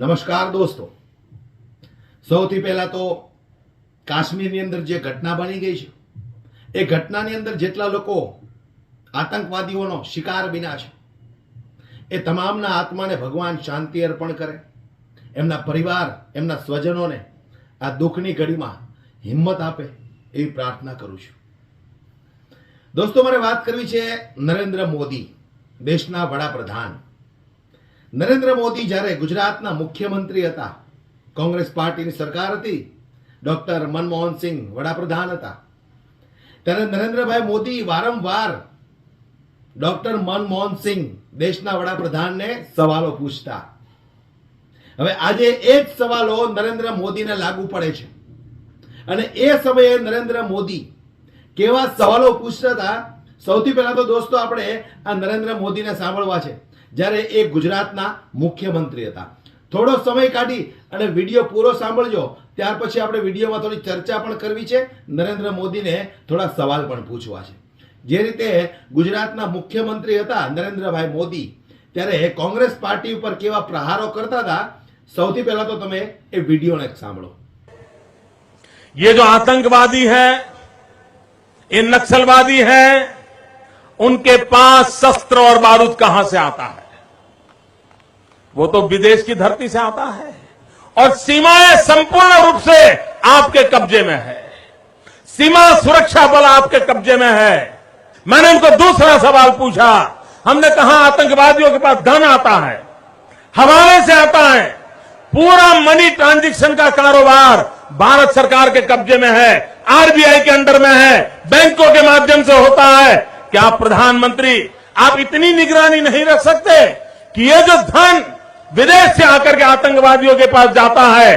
નમસ્કાર દોસ્તો સૌથી પહેલાં તો કાશ્મીરની અંદર જે ઘટના બની ગઈ છે એ ઘટનાની અંદર જેટલા લોકો આતંકવાદીઓનો શિકાર બિના છે એ તમામના આત્માને ભગવાન શાંતિ અર્પણ કરે એમના પરિવાર એમના સ્વજનોને આ દુઃખની ઘડીમાં હિંમત આપે એવી પ્રાર્થના કરું છું દોસ્તો મારે વાત કરવી છે નરેન્દ્ર મોદી દેશના વડાપ્રધાન નરેન્દ્ર મોદી જ્યારે ગુજરાતના મુખ્યમંત્રી હતા કોંગ્રેસ પાર્ટીની સરકાર હતી ડોક્ટર મનમોહનસિંહ વડાપ્રધાન હતા ત્યારે નરેન્દ્રભાઈ મોદી વારંવાર ડોક્ટર મનમોહનસિંહ દેશના વડાપ્રધાનને સવાલો પૂછતા હવે આજે એ જ સવાલો નરેન્દ્ર મોદીને લાગુ પડે છે અને એ સમયે નરેન્દ્ર મોદી કેવા સવાલો પૂછતા હતા સૌથી પહેલા તો દોસ્તો આપણે આ નરેન્દ્ર મોદીને સાંભળવા છે જ્યારે એ ગુજરાતના મુખ્યમંત્રી હતા થોડો સમય કાઢી અને વિડીયો પૂરો સાંભળજો ત્યાર પછી આપણે વિડીયોમાં થોડી ચર્ચા પણ કરવી છે નરેન્દ્ર મોદીને થોડા સવાલ પણ પૂછવા છે જે રીતે ગુજરાતના મુખ્યમંત્રી હતા નરેન્દ્રભાઈ મોદી ત્યારે કોંગ્રેસ પાર્ટી ઉપર કેવા પ્રહારો કરતા હતા સૌથી પહેલા તો તમે એ વિડીયોને સાંભળો ये જો આતંકવાદી है એ નક્સલવાદી હૈ उनके पास शस्त्र और बारूद कहां से आता है वो तो विदेश की धरती से आता है और सीमाएं संपूर्ण रूप से आपके कब्जे में है सीमा सुरक्षा बल आपके कब्जे में है मैंने उनको दूसरा सवाल पूछा हमने कहा आतंकवादियों के पास धन आता है हवाले से आता है पूरा मनी ट्रांजैक्शन का कारोबार भारत सरकार के कब्जे में है आरबीआई के अंडर में है बैंकों के माध्यम से होता है क्या प्रधानमंत्री आप इतनी निगरानी नहीं रख सकते कि ये जो धन विदेश से आकर के आतंकवादियों के पास जाता है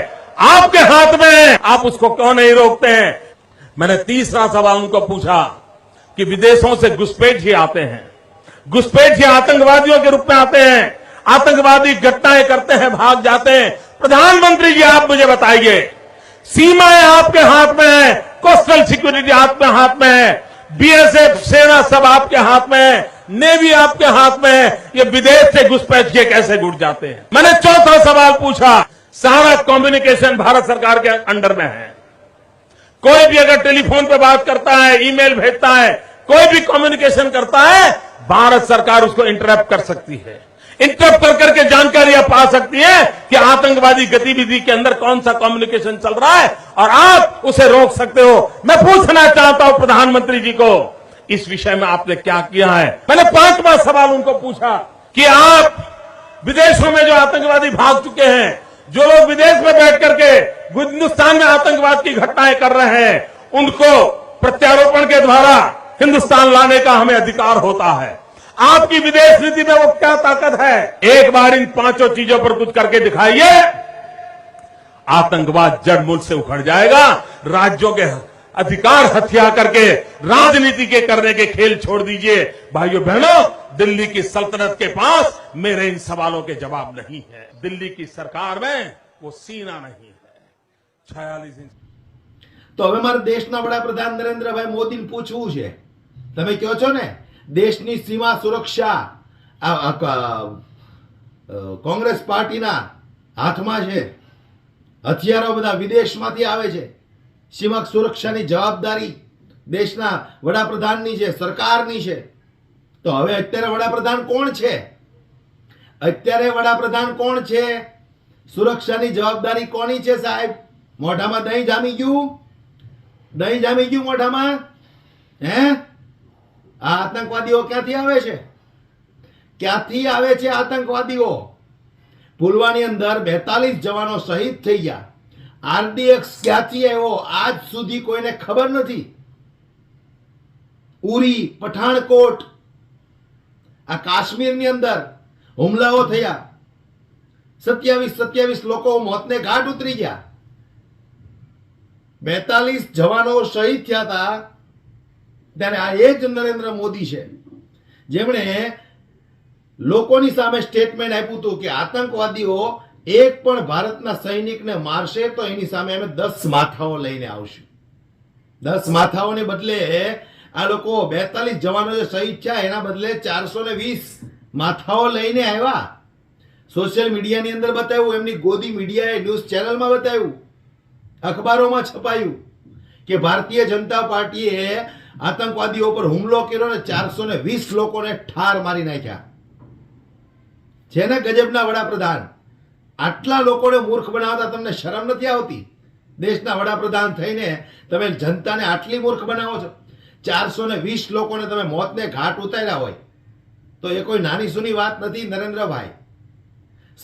आपके हाथ में है आप उसको क्यों नहीं रोकते हैं मैंने तीसरा सवाल उनको पूछा कि विदेशों से घुसपैठ ही आते हैं घुसपैठ ही आतंकवादियों के रूप में आते हैं आतंकवादी घटनाएं करते हैं भाग जाते हैं प्रधानमंत्री जी आप मुझे बताइए सीमाएं आपके हाथ में है कोस्टल सिक्योरिटी आपके हाथ में है बीएसएफ सेना सब आपके हाथ में है नेवी आपके हाथ में है ये विदेश से घुसपैठ के कैसे घुट जाते हैं मैंने चौथा सवाल पूछा सारा कम्युनिकेशन भारत सरकार के अंडर में है कोई भी अगर टेलीफोन पर बात करता है ईमेल भेजता है कोई भी कम्युनिकेशन करता है भारत सरकार उसको इंटरप्ट कर सकती है इंटरप्ट कर करके जानकारी आप पा सकती है कि आतंकवादी गतिविधि के अंदर कौन सा कम्युनिकेशन चल रहा है और आप उसे रोक सकते हो मैं पूछना चाहता हूं प्रधानमंत्री जी को इस विषय में आपने क्या किया है मैंने पांचवा सवाल उनको पूछा कि आप विदेशों में जो आतंकवादी भाग चुके हैं जो लोग विदेश में बैठ करके हिन्दुस्तान में आतंकवाद की घटनाएं कर रहे हैं उनको प्रत्यारोपण के द्वारा हिंदुस्तान लाने का हमें अधिकार होता है आपकी विदेश नीति में वो क्या ताकत है एक बार इन पांचों चीजों पर कुछ करके दिखाइए आतंकवाद जड़ मूल से उखड़ जाएगा राज्यों के अधिकार हथियार करके राजनीति के करने के खेल छोड़ दीजिए भाइयों बहनों दिल्ली की सल्तनत के पास मेरे इन सवालों के जवाब नहीं है दिल्ली की सरकार में वो सीना नहीं है छयालीस इंच तो हमारे देश હવે बड़ा प्रधान नरेंद्र भाई मोदी पूछवू है तब क्यों छो ने દેશની સીમા સુરક્ષા કોંગ્રેસ પાર્ટીના હાથમાં છે હથિયારો બધા વિદેશમાંથી આવે છે સીમા સુરક્ષાની જવાબદારી દેશના વડાપ્રધાનની છે સરકારની છે તો હવે અત્યારે વડાપ્રધાન કોણ છે અત્યારે વડાપ્રધાન કોણ છે સુરક્ષાની જવાબદારી કોની છે સાહેબ મોઢામાં દહીં જામી ગયું દહીં જામી ગયું મોઢામાં હે આ આતંકવાદીઓ ક્યાંથી આવે છે ક્યાંથી આવે છે આતંકવાદીઓ પુલવાની અંદર બેતાલીસ જવાનો શહીદ થઈ ગયા આરડીએક્સ ક્યાંથી આવ્યો આજ સુધી કોઈને ખબર નથી ઉરી પઠાણકોટ આ કાશ્મીરની અંદર હુમલાઓ થયા સત્યાવીસ સત્યાવીસ લોકો મોતને ઘાટ ઉતરી ગયા બેતાલીસ જવાનો શહીદ થયા હતા ત્યારે આ એ જ નરેન્દ્ર મોદી છે જેમણે લોકોની સામે સ્ટેટમેન્ટ આપ્યું હતું કે આતંકવાદીઓ એક પણ ભારતના સૈનિકને મારશે તો એની સામે અમે દસ માથાઓ લઈને આવશું દસ માથાઓને બદલે આ લોકો બેતાલીસ જવાનો જે શહીદ થયા એના બદલે ચારસો ને વીસ માથાઓ લઈને આવ્યા સોશિયલ મીડિયાની અંદર બતાવ્યું એમની ગોદી મીડિયાએ ન્યૂઝ ચેનલમાં બતાવ્યું અખબારોમાં છપાયું કે ભારતીય જનતા પાર્ટીએ આતંકવાદીઓ પર હુમલો કર્યો અને ચારસો ને વીસ લોકોને ઠાર મારી નાખ્યા જેને ગજબના વડાપ્રધાન આટલા લોકોને મૂર્ખ બનાવતા તમને શરમ નથી આવતી દેશના વડાપ્રધાન થઈને તમે જનતાને આટલી મૂર્ખ બનાવો છો ચારસો ને વીસ લોકોને તમે મોતને ઘાટ ઉતાર્યા હોય તો એ કોઈ નાની સુની વાત નથી નરેન્દ્રભાઈ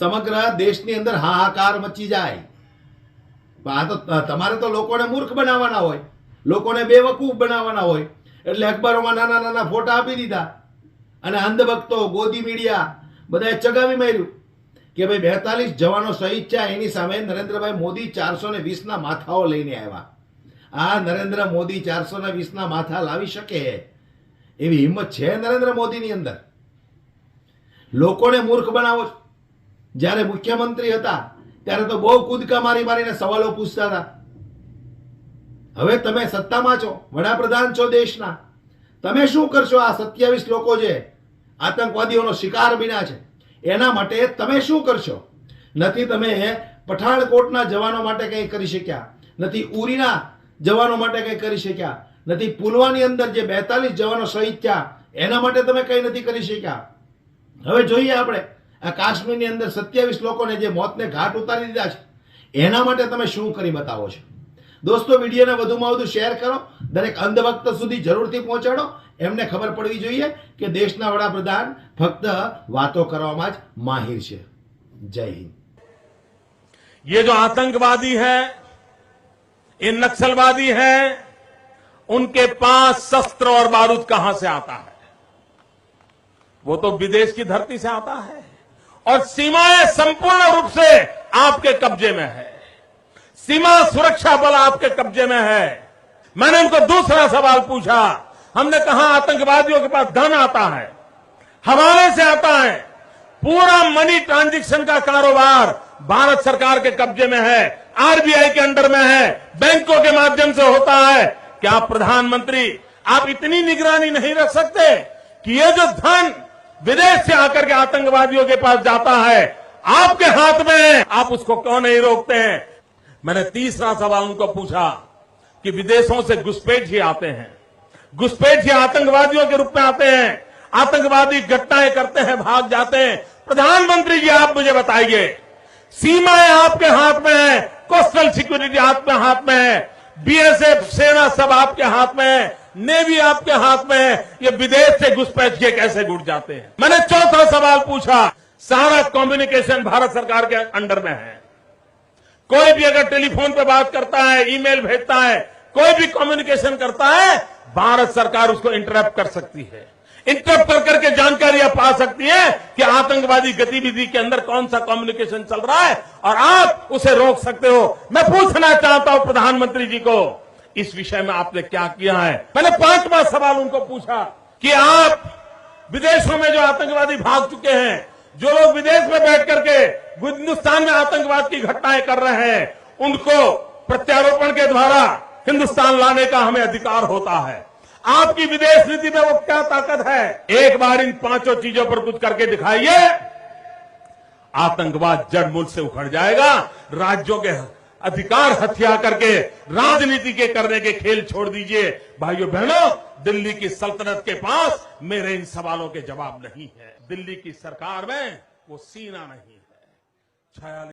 સમગ્ર દેશની અંદર હાહાકાર મચી જાય આ તો તમારે તો લોકોને મૂર્ખ બનાવવાના હોય લોકોને બેવકૂફ બનાવવાના હોય એટલે અખબારોમાં નાના નાના ફોટા આપી દીધા અને અંધભક્તો ગોદી મીડિયા બધાએ ચગાવી માર્યું કે ભાઈ બેતાલીસ જવાનો શહીદ છે એની સામે નરેન્દ્રભાઈ મોદી ચારસો ને વીસના માથાઓ લઈને આવ્યા આ નરેન્દ્ર મોદી ચારસો ને વીસના માથા લાવી શકે એવી હિંમત છે નરેન્દ્ર મોદીની અંદર લોકોને મૂર્ખ બનાવો જ્યારે મુખ્યમંત્રી હતા ત્યારે તો બહુ કૂદકા મારી મારીને સવાલો પૂછતા હતા હવે તમે સત્તામાં છો વડાપ્રધાન છો દેશના તમે શું કરશો આ સત્યાવીસ લોકો જે આતંકવાદીઓનો શિકાર બીના છે એના માટે તમે શું કરશો નથી તમે પઠાણકોટના જવાનો માટે કંઈ કરી શક્યા નથી ઉરીના જવાનો માટે કંઈ કરી શક્યા નથી પુલવાની અંદર જે બેતાલીસ જવાનો શહીદ થયા એના માટે તમે કંઈ નથી કરી શક્યા હવે જોઈએ આપણે आकाश्मीनी अंदर 27 लोको ने जे मौत ने घाट उतारी दी जा छे एना माटे તમે શું કરી બતાવો છો દોસ્તો વિડિયોને વધુમાં વધુ શેર કરો દરેક અંતવક્તા સુધી જરૂરથી પહોંચાડો એમને ખબર પડવી જોઈએ કે દેશના વડાપ્રધાન ફક્ત વાતો કરવામાં જ માહિર છે જય હિન્દ યે જો આતંકવાદી હે એ નક્સલવાદી હે ઉનકે પાસ શસ્ત્ર ઓર બારૂદ ક્યાં સે આતા હે વો તો વિદેશ કી ધરતી સે આતા હે और सीमाएं संपूर्ण रूप से आपके कब्जे में है सीमा सुरक्षा बल आपके कब्जे में है मैंने उनको दूसरा सवाल पूछा हमने कहा आतंकवादियों के पास धन आता है हवाले से आता है पूरा मनी ट्रांजैक्शन का कारोबार भारत सरकार के कब्जे में है आरबीआई के अंडर में है बैंकों के माध्यम से होता है क्या प्रधानमंत्री आप इतनी निगरानी नहीं रख सकते कि ये जो धन विदेश से आकर के आतंकवादियों के पास जाता है आपके हाथ में है आप उसको क्यों नहीं रोकते हैं मैंने तीसरा सवाल उनको पूछा कि विदेशों से घुसपैठ ही आते हैं घुसपैठ ही आतंकवादियों के रूप में आते हैं आतंकवादी घटनाएं करते हैं भाग जाते हैं प्रधानमंत्री जी आप मुझे बताइए सीमाएं आपके हाथ में है कोस्टल सिक्योरिटी आपके हाथ में है बीएसएफ सेना सब आपके हाथ में है ने भी आपके हाथ में है ये विदेश से घुसपैठ के कैसे घुट जाते हैं मैंने चौथा सवाल पूछा सारा कम्युनिकेशन भारत सरकार के अंडर में है कोई भी अगर टेलीफोन पर बात करता है ईमेल भेजता है कोई भी कम्युनिकेशन करता है भारत सरकार उसको इंटरप्ट कर सकती है इंटरप्ट कर करके जानकारी आप पा सकती है कि आतंकवादी गतिविधि के अंदर कौन सा कम्युनिकेशन चल रहा है और आप उसे रोक सकते हो मैं पूछना चाहता हूं प्रधानमंत्री जी को इस विषय में आपने क्या किया है मैंने पांचवा सवाल उनको पूछा कि आप विदेशों में जो आतंकवादी भाग चुके हैं जो लोग विदेश में बैठ करके हिंदुस्तान में आतंकवाद की घटनाएं कर रहे हैं उनको प्रत्यारोपण के द्वारा हिंदुस्तान लाने का हमें अधिकार होता है आपकी विदेश नीति में वो क्या ताकत है एक बार इन पांचों चीजों पर कुछ करके दिखाइए आतंकवाद जड़मूल से उखड़ जाएगा राज्यों के अधिकार हथिया करके राजनीति के करने के खेल छोड़ दीजिए भाइयों बहनों दिल्ली की सल्तनत के पास मेरे इन सवालों के जवाब नहीं है दिल्ली की सरकार में वो सीना नहीं है